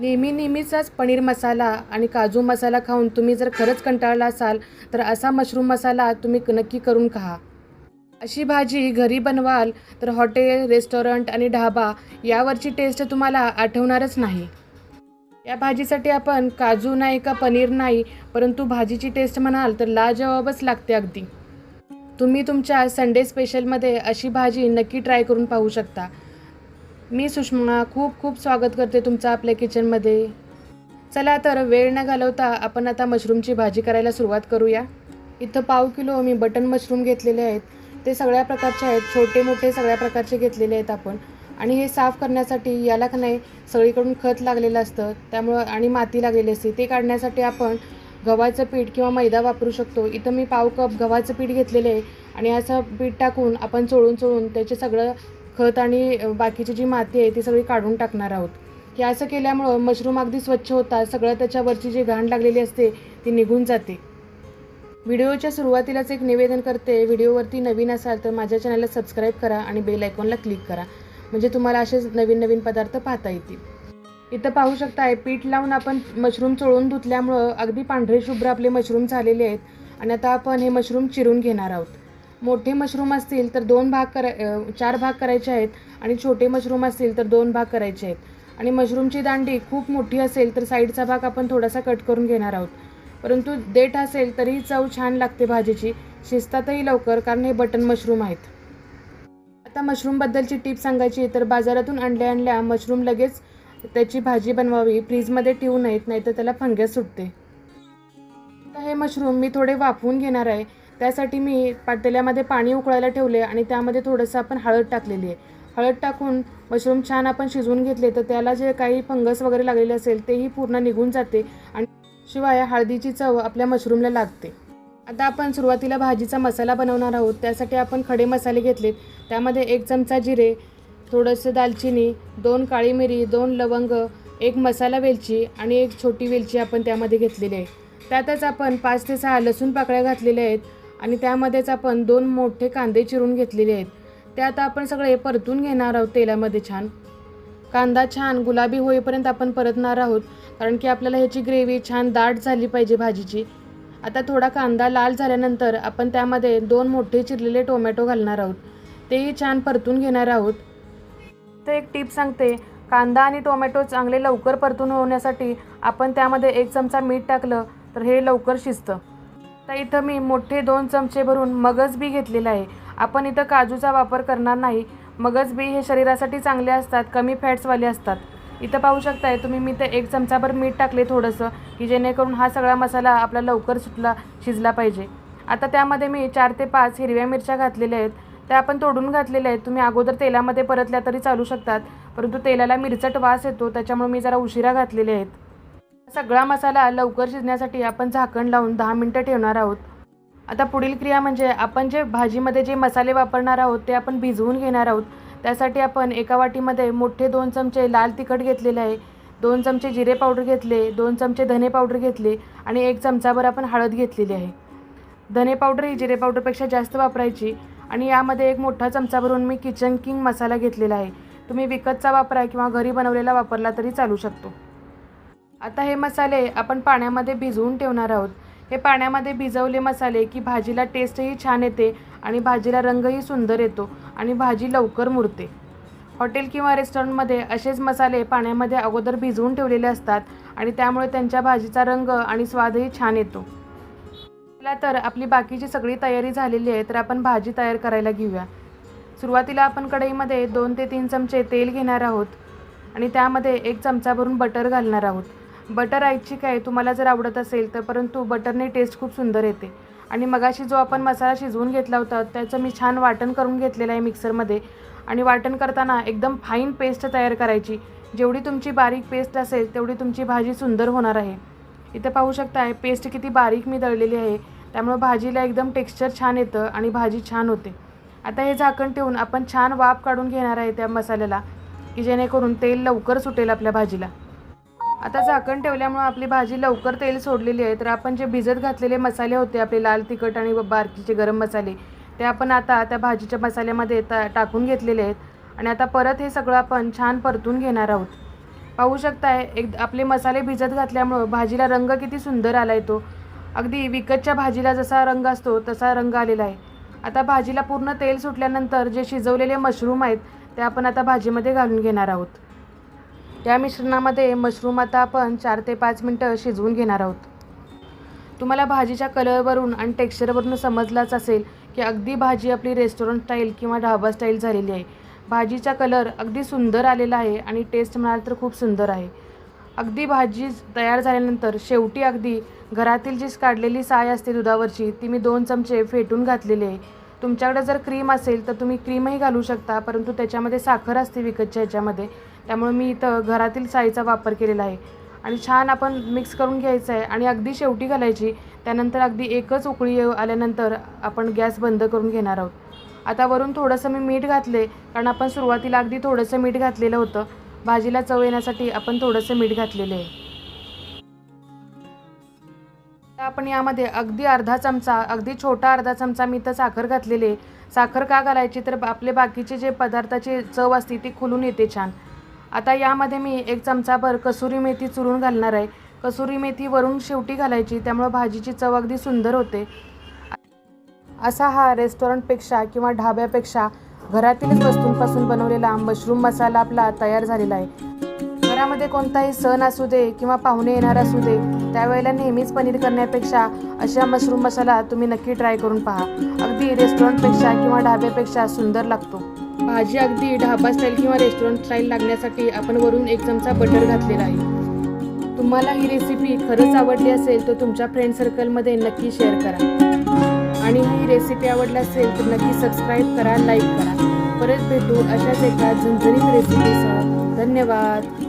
नेहमी नेहमीचाच पनीर मसाला आणि काजू मसाला खाऊन तुम्ही जर खरंच कंटाळला असाल तर असा मशरूम मसाला तुम्ही नक्की करून खा. अशी भाजी घरी बनवाल तर हॉटेल रेस्टॉरंट आणि ढाबा यावरची टेस्ट तुम्हाला आठवणारच नाही. या भाजीसाठी आपण काजू नाही का पनीर नाही परंतु भाजीची टेस्ट म्हणाल तर लाजवाबच लागते अगदी. तुम्ही तुमच्या संडे स्पेशलमध्ये अशी भाजी नक्की ट्राय करून पाहू शकता. मी सुषमा खूप खूप स्वागत करते तुमचं आपल्या किचनमध्ये. चला तर वेळ न घालवता आपण आता मशरूमची भाजी करायला सुरुवात करूया. इथं पाव किलो मी बटन मशरूम घेतलेले आहेत. ते सगळ्या प्रकारचे आहेत. छोटे मोठे सगळ्या प्रकारचे घेतलेले आहेत आपण. आणि हे साफ करण्यासाठी याला का नाही सगळीकडून खत लागलेलं असतं. त्यामुळं आणि माती लागलेली असते. ते काढण्यासाठी आपण गव्हाचं पीठ किंवा मैदा वापरू शकतो. इथं मी पाव कप गव्हाचं पीठ घेतलेलं आहे. आणि असं पीठ टाकून आपण चोळून चोळून त्याचे सगळं खत आणि बाकीची जी माती आहे ती सगळी काढून टाकणार आहोत. हे असं केल्यामुळं मशरूम अगदी स्वच्छ होतात सगळं त्याच्यावरची जी घाण लागलेली असते ती निघून जाते. व्हिडिओच्या सुरुवातीलाच एक निवेदन करते व्हिडिओवरती नवीन असाल तर माझ्या चॅनलला सबस्क्राईब करा आणि बेल आयकॉनला क्लिक करा. म्हणजे तुम्हाला असेच नवीन नवीन पदार्थ पाहता येतील. इथं पाहू शकताय पीठ लावून आपण मशरूम चोळून धुतल्यामुळं अगदी पांढरे शुभ्र आपले मशरूम झालेले आहेत. आणि आता आपण हे मशरूम चिरून घेणार आहोत. मोठे मशरूम असतील तर दोन भाग करा चार भाग करायचे आहेत आणि छोटे मशरूम असतील तर दोन भाग करायचे आहेत. आणि मशरूमची दांडी खूप मोठी असेल तर साईडचा भाग आपण थोडासा कट करून घेणार आहोत. परंतु देठ असेल तरी चव छान लागते भाजीची. शिजतातही लवकर कारण हे बटन मशरूम आहेत. आता मशरूमबद्दलची टीप सांगायची तर बाजारातून आणल्या आणल्या मशरूम लगेच त्याची भाजी बनवावी. फ्रीजमध्ये ठेवू नयेत नाहीतर त्याला फंगस सुटते. आता हे मशरूम मी थोडे वाफवून घेणार आहे. त्यासाठी मी पातेल्यामध्ये पाणी उकळायला ठेवले आणि त्यामध्ये थोडंसं आपण हळद टाकलेली आहे. हळद टाकून मशरूम छान आपण शिजवून घेतले तर त्याला जे काही फंगस वगैरे लागलेले असेल तेही पूर्ण निघून जाते आणि शिवाय हळदीची चव आपल्या मशरूमला लागते. आता आपण सुरुवातीला भाजीचा मसाला बनवणार आहोत. त्यासाठी आपण खडे मसाले घेतलेत. त्यामध्ये एक चमचा जिरे थोडंसं दालचिनी दोन काळी मिरी दोन लवंग एक मसाला वेलची आणि एक छोटी वेलची आपण त्यामध्ये घेतलेली आहे. त्यातच आपण पाच ते सहा लसूण पाकळ्या घातलेल्या आहेत. आणि त्यामध्येच आपण दोन मोठे कांदे चिरून घेतलेले आहेत. ते आता आपण सगळे परतून घेणार आहोत तेलामध्ये छान. कांदा छान गुलाबी होईपर्यंत आपण परतणार आहोत कारण की आपल्याला ह्याची ग्रेव्ही छान दाट झाली पाहिजे भाजीची. आता थोडा कांदा लाल झाल्यानंतर आपण त्यामध्ये दोन मोठे चिरलेले टोमॅटो घालणार आहोत. तेही छान परतून घेणार आहोत. तर एक टीप सांगते कांदा आणि टोमॅटो चांगले लवकर परतून होण्यासाठी आपण त्यामध्ये एक चमचा मीठ टाकलं तर हे लवकर शिजतं. तर इथं मी मोठे दोन चमचे भरून मगज बी घेतलेला आहे. आपण इथं काजूचा वापर करणार नाही. मगज बी हे शरीरासाठी चांगले असतात कमी फॅट्सवाले असतात. इथं पाहू शकताय तुम्ही मी ते एक चमचाभर मीठ टाकले थोडंसं की जेणेकरून हा सगळा मसाला आपला लवकर सुटला शिजला पाहिजे. आता त्यामध्ये मी चार ते पाच हिरव्या मिरच्या घातलेल्या आहेत. त्या आपण तोडून घातलेल्या आहेत. तुम्ही अगोदर तेलामध्ये परतल्या तरी चालू शकतात परंतु तेलाला मिरचट वास येतो त्याच्यामुळे मी जरा उशिरा घातलेले आहेत. सगळा मसाला लवकर शिजण्यासाठी आपण झाकण लावून दहा मिनटं ठेवणार आहोत. आता पुढील क्रिया म्हणजे आपण जे भाजीमध्ये जे मसाले वापरणार आहोत ते आपण भिजवून घेणार आहोत. त्यासाठी आपण एका वाटीमध्ये मोठे दोन चमचे लाल तिखट घेतलेले आहे. दोन चमचे जिरे पावडर घेतले दोन चमचे धने पावडर घेतले आणि एक चमचाभर आपण हळद घेतलेली आहे. धने पावडर ही जिरे पावडरपेक्षा जास्त वापरायची आणि यामध्ये एक मोठा चमचा भरून मी किचन किंग मसाला घेतलेला आहे. तुम्ही विकतचा वापरा किंवा घरी बनवलेला वापरला तरी चालू शकतो. आता हे मसाले आपण पाण्यामध्ये भिजवून ठेवणार आहोत. हे पाण्यामध्ये भिजवले मसाले की भाजीला टेस्टही छान येते आणि भाजीला रंगही सुंदर येतो आणि भाजी लवकर मुरते. हॉटेल किंवा रेस्टॉरंटमध्ये असेच मसाले पाण्यामध्ये अगोदर भिजवून ठेवलेले असतात आणि त्यामुळे त्यांच्या भाजीचा रंग आणि स्वादही छान येतो. चला तर आपली बाकीची सगळी तयारी झालेली आहे तर आपण भाजी तयार करायला घेऊया. सुरुवातीला आपण कढईमध्ये दोन ते तीन चमचे तेल घेणार आहोत आणि त्यामध्ये एक चमचा भरून बटर घालणार आहोत. बटर ऐच्छिक आहे तुम्हाला जर आवडत असेल तर परंतु बटरने टेस्ट खूप सुंदर येते. आणि मगाशी जो आपण मसाला शिजवून घेतला होता त्याचं मी छान वाटण करून घेतलेलं आहे मिक्सरमध्ये आणि वाटण करताना एकदम फाईन पेस्ट तयार करायची. जेवढी तुमची बारीक पेस्ट असेल तेवढी तुमची भाजी सुंदर होणार आहे. इथे पाहू शकताय पेस्ट किती बारीक मी दळलेली आहे. त्यामुळे भाजीला एकदम टेक्स्चर छान येतं आणि भाजी छान होते. आता हे झाकण ठेवून आपण छान वाफ काढून घेणार आहे त्या मसाल्याला की जेणेकरून तेल लवकर सुटेल आपल्या भाजीला. आता झाकण ठेवल्यामुळं आपली भाजी लवकर तेल सोडलेली आहे. तर आपण जे भिजत घातलेले मसाले होते आपले लाल तिखट आणि बारकीचे गरम मसाले ते आपण आता त्या भाजीच्या मसाल्यामध्ये ता टाकून घेतलेले आहेत. आणि आता परत हे सगळं आपण छान परतून घेणार आहोत. पाहू शकताय एक आपले मसाले भिजत घातल्यामुळं भाजीला रंग किती सुंदर आला आहे तो. अगदी विकतच्या भाजीला जसा रंग असतो तसा रंग आलेला आहे. आता भाजीला पूर्ण तेल सुटल्यानंतर जे शिजवलेले मशरूम आहेत ते आपण आता भाजीमध्ये घालून घेणार आहोत. त्या मिश्रणामध्ये मशरूम आता आपण चार ते पाच मिनटं शिजवून घेणार आहोत. तुम्हाला भाजीच्या कलरवरून आणि टेक्स्चरवरून समजलाच असेल की अगदी भाजी आपली रेस्टॉरंट स्टाईल किंवा ढाबा स्टाईल झालेली आहे. भाजीचा कलर अगदी सुंदर आलेला आहे आणि टेस्ट म्हणाल तर खूप सुंदर आहे. अगदी भाजी तयार झाल्यानंतर शेवटी अगदी घरातील जी काढलेली साय असते दुधावरची ती मी दोन चमचे फेटून घातलेली आहे. तुमच्याकडे जर क्रीम असेल तर तुम्ही क्रीमही घालू शकता परंतु त्याच्यामध्ये साखर असते विकतच्या ह्याच्यामध्ये. त्यामुळे मी इथं घरातील साईचा वापर केलेला आहे. आणि छान आपण मिक्स करून घ्यायचं आहे. आणि अगदी शेवटी घालायची त्यानंतर अगदी एकच उकळी येऊ आल्यानंतर आपण गॅस बंद करून घेणार आहोत. आता वरून थोडंसं मी मीठ घातले कारण आपण सुरुवातीला अगदी थोडंसं मीठ घातलेलं होतं. भाजीला चव येण्यासाठी आपण थोडंसं मीठ घातलेलं आहे. आपण यामध्ये अगदी अर्धा चमचा अगदी छोटा अर्धा चमचा मी तर साखर घातलेली आहे. साखर का घालायची? तर आपले बाकीचे जे पदार्थाची चव असते ती खुलून येते छान. आता यामध्ये मी एक चमचाभर कसुरी मेथी चुरून घालणार आहे. कसुरी मेथी वरून शेवटी घालायची त्यामुळं भाजीची चव अगदी सुंदर होते. असा हा रेस्टॉरंटपेक्षा किंवा ढाब्यापेक्षा घरातीलच वस्तूंपासून बनवलेला मशरूम मसाला आपला तयार झालेला आहे. घरामध्ये कोणताही सण असू दे किंवा पाहुणे येणार असू दे त्यावेळेला नेहमीच पनीर करण्यापेक्षा अशा मशरूम मसाला तुम्ही नक्की ट्राय करून पहा. अगदी रेस्टॉरंटपेक्षा किंवा ढाब्यापेक्षा सुंदर लागतो. भाजी अगदी ढाबा स्टाईल किंवा रेस्टॉरंट स्टाईल लागण्यासाठी आपण वरून एक चमचा बटर घातलेला आहे. तुम्हाला ही रेसिपी खरंच आवडली असेल तर तुमच्या फ्रेंड सर्कलमध्ये नक्की शेअर करा. आणि ही रेसिपी आवडली असेल तर नक्की सबस्क्राईब करा लाईक करा. परत भेटू अशाच एका झणझणीत रेसिपीसह धन्यवाद.